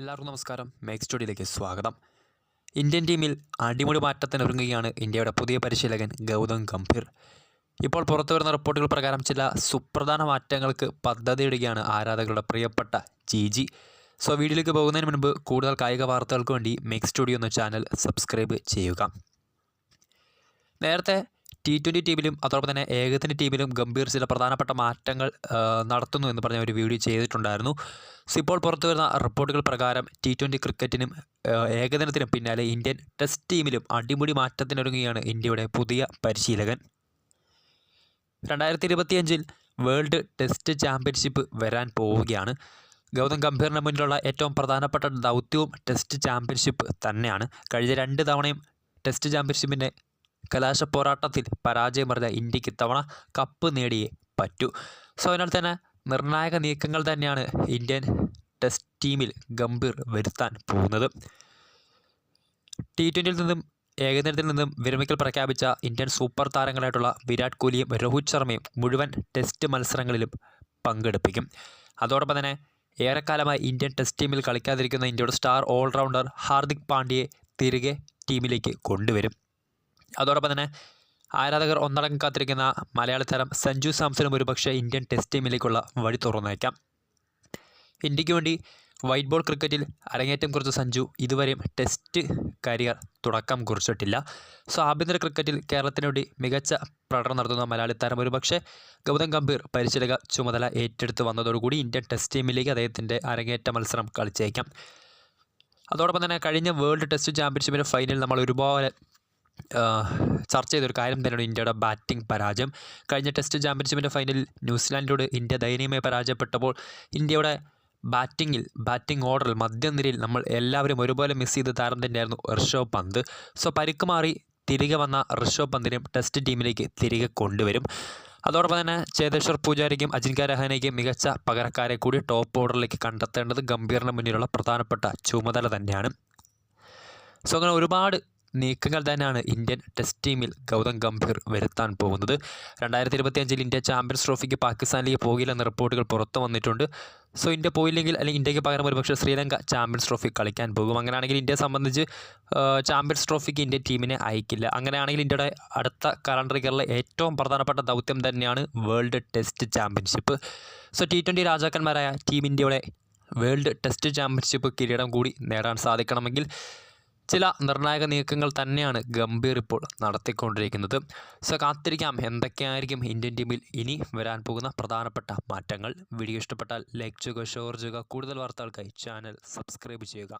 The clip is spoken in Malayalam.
എല്ലാവർക്കും നമസ്കാരം. മേക്ക് സ്റ്റുഡിയോയിലേക്ക് സ്വാഗതം. ഇന്ത്യൻ ടീമിൽ അടിമുടി മാറ്റത്തിനൊരുങ്ങുകയാണ് ഇന്ത്യയുടെ പുതിയ പരിശീലകൻ ഗൗതം ഗംഭീർ. ഇപ്പോൾ പുറത്തു വരുന്ന റിപ്പോർട്ടുകൾ പ്രകാരം ചില സുപ്രധാന മാറ്റങ്ങൾക്ക് പദ്ധതിയിടുകയാണ് ആരാധകരുടെ പ്രിയപ്പെട്ട ജി ജി സോ വീഡിയോയിലേക്ക് പോകുന്നതിന് മുൻപ് കൂടുതൽ കായിക വാർത്തകൾക്ക് വേണ്ടി മേക്ക് സ്റ്റുഡിയോ എന്ന ചാനൽ സബ്സ്ക്രൈബ് ചെയ്യുക. നേരത്തെ ടി ട്വന്റി ടീമിലും അതോടൊപ്പം തന്നെ ഏകദിന ടീമിലും ഗംഭീർ ചില പ്രധാനപ്പെട്ട മാറ്റങ്ങൾ നടത്തുന്നു എന്ന് പറഞ്ഞ ഒരു വീഡിയോ ചെയ്തിട്ടുണ്ടായിരുന്നു. ഇപ്പോൾ പുറത്തു വരുന്ന റിപ്പോർട്ടുകൾ പ്രകാരം ടി ട്വന്റി ക്രിക്കറ്റിനും ഏകദിനത്തിനും പിന്നാലെ ഇന്ത്യൻ ടെസ്റ്റ് ടീമിലും അടിമുടി മാറ്റത്തിനൊരുങ്ങിയാണ് ഇന്ത്യയുടെ പുതിയ പരിശീലകൻ. രണ്ടായിരത്തി ഇരുപത്തിയഞ്ചിൽ വേൾഡ് ടെസ്റ്റ് ചാമ്പ്യൻഷിപ്പ് വരാൻ പോവുകയാണ്. ഗൗതം ഗംഭീറിന് മുന്നിലുള്ള ഏറ്റവും പ്രധാനപ്പെട്ട ദൗത്യവും ടെസ്റ്റ് ചാമ്പ്യൻഷിപ്പ് തന്നെയാണ്. കഴിഞ്ഞ രണ്ട് തവണയും ടെസ്റ്റ് ചാമ്പ്യൻഷിപ്പിന്റെ കലാശ പോരാട്ടത്തിൽ പരാജയമറിഞ്ഞ ഇന്ത്യയ്ക്ക് ഇത്തവണ കപ്പ് നേടിയേ പറ്റൂ. സോ അതിനാൽ തന്നെ നിർണായക നീക്കങ്ങൾ തന്നെയാണ് ഇന്ത്യൻ ടെസ്റ്റ് ടീമിൽ ഗംഭീർ വരുത്താൻ പോകുന്നത്. ടി ട്വന്റിയിൽ നിന്നും ഏകദിനത്തിൽ നിന്നും വിരമിക്കൽ പ്രഖ്യാപിച്ച ഇന്ത്യൻ സൂപ്പർ താരങ്ങളായിട്ടുള്ള വിരാട് കോഹ്ലിയും രോഹിത് ശർമ്മയും മുഴുവൻ ടെസ്റ്റ് മത്സരങ്ങളിലും പങ്കെടുപ്പിക്കും. അതോടൊപ്പം തന്നെ ഏറെക്കാലമായി ഇന്ത്യൻ ടെസ്റ്റ് ടീമിൽ കളിക്കാതിരിക്കുന്ന ഇന്ത്യയുടെ സ്റ്റാർ ഓൾറൗണ്ടർ ഹാർദിക് പാണ്ഡ്യയെ തിരികെ ടീമിലേക്ക് കൊണ്ടുവരും. അതോടൊപ്പം തന്നെ ആരാധകർ ഒന്നടങ്കം കാത്തിരിക്കുന്ന മലയാള താരം സഞ്ജു സാംസണും ഒരുപക്ഷെ ഇന്ത്യൻ ടെസ്റ്റ് ടീമിലേക്കുള്ള വഴി തുറന്നേക്കാം. ഇന്ത്യയ്ക്ക് വേണ്ടി വൈറ്റ് ബോൾ ക്രിക്കറ്റിൽ അരങ്ങേറ്റം കുറിച്ച സഞ്ജു ഇതുവരെയും ടെസ്റ്റ് കരിയർ തുടക്കം കുറിച്ചിട്ടില്ല. സോ ആഭ്യന്തര ക്രിക്കറ്റിൽ കേരളത്തിന് വേണ്ടി മികച്ച പ്രകടനം നടത്തുന്ന മലയാളി താരം ഒരുപക്ഷെ ഗൗതം ഗംഭീർ പരിശീലക ചുമതല ഏറ്റെടുത്ത് വന്നതോടുകൂടി ഇന്ത്യൻ ടെസ്റ്റ് ടീമിലേക്ക് അദ്ദേഹത്തിന്റെ അരങ്ങേറ്റ മത്സരം കളിച്ചേക്കാം. അതോടൊപ്പം തന്നെ കഴിഞ്ഞ വേൾഡ് ടെസ്റ്റ് ചാമ്പ്യൻഷിപ്പിന്റെ ഫൈനൽ നമ്മൾ ഒരുപാട് ചർച്ച ചെയ്തൊരു കാര്യം തന്നെയാണ് ഇന്ത്യയുടെ ബാറ്റിംഗ് പരാജയം. കഴിഞ്ഞ ടെസ്റ്റ് ചാമ്പ്യൻഷിപ്പിന്റെ ഫൈനലിൽ ന്യൂസിലാൻഡിനോട് ഇന്ത്യ ദയനീയമായി പരാജയപ്പെട്ടപ്പോൾ ഇന്ത്യയുടെ ബാറ്റിങ്ങിൽ ബാറ്റിംഗ് ഓർഡറിൽ മധ്യനിരയിൽ നമ്മൾ എല്ലാവരും ഒരുപോലെ മിസ് ചെയ്ത താരം തന്നെയായിരുന്നു ഋഷഭ് പന്ത്. സോ പരിക്ക് മാറി തിരികെ വന്ന ഋഷഭ് പന്തിനെയും ടെസ്റ്റ് ടീമിലേക്ക് തിരികെ കൊണ്ടുവരും. അതോടൊപ്പം തന്നെ ചേതേശ്വർ പൂജാരിക്കും അജിൻക്യ രഹാനയ്ക്കും മികച്ച പകരക്കാരെ കൂടി ടോപ്പ് ഓർഡറിലേക്ക് കണ്ടെത്തേണ്ടത് ഗംഭീറിന് മുന്നിലുള്ള പ്രധാനപ്പെട്ട ചുമതല തന്നെയാണ്. സോ അങ്ങനെ ഒരുപാട് നീക്കങ്ങൾ തന്നെയാണ് ഇന്ത്യൻ ടെസ്റ്റ് ടീമിൽ ഗൗതം ഗംഭീർ വരുത്താൻ പോകുന്നത്. രണ്ടായിരത്തി ഇരുപത്തിയഞ്ചിൽ ഇന്ത്യ ചാമ്പ്യൻസ് ട്രോഫിക്ക് പാകിസ്ഥാനിലേക്ക് പോകില്ലെന്ന റിപ്പോർട്ടുകൾ പുറത്തു വന്നിട്ടുണ്ട്. സോ ഇന്ത്യ പോയില്ലെങ്കിൽ അല്ലെങ്കിൽ ഇന്ത്യയ്ക്ക് പകരം ഒരുപക്ഷെ ശ്രീലങ്ക ചാമ്പ്യൻസ് ട്രോഫി കളിക്കാൻ പോകും. അങ്ങനെയാണെങ്കിൽ ഇന്ത്യയെ സംബന്ധിച്ച് ചാമ്പ്യൻസ് ട്രോഫിക്ക് ഇന്ത്യ ടീമിനെ അയക്കില്ല. അങ്ങനെയാണെങ്കിൽ ഇന്ത്യയുടെ അടുത്ത കലണ്ടർ ഇയറിലെ ഏറ്റവും പ്രധാനപ്പെട്ട ദൗത്യം തന്നെയാണ് world test championship. So T twenty രാജാക്കന്മാരായ team ഇന്ത്യയുടെ വേൾഡ് ടെസ്റ്റ് ചാമ്പ്യൻഷിപ്പ് കിരീടം കൂടി നേടാൻ സാധിക്കണമെങ്കിൽ ചില നിർണായക നീക്കങ്ങൾ തന്നെയാണ് ഗംഭീർ ഇപ്പോൾ നടത്തിക്കൊണ്ടിരിക്കുന്നത്. സോ കാത്തിരിക്കാം. എന്തൊക്കെയായിരിക്കും ഇന്ത്യൻ ടീമിൽ ഇനി വരാൻ പോകുന്ന പ്രധാനപ്പെട്ട മാറ്റങ്ങൾ? വീഡിയോ ഇഷ്ടപ്പെട്ടാൽ ലൈക്ക് ചെയ്യുക ഷെയർ ചെയ്യുക. കൂടുതൽ വാർത്തകൾക്കായി ചാനൽ സബ്സ്ക്രൈബ് ചെയ്യുക.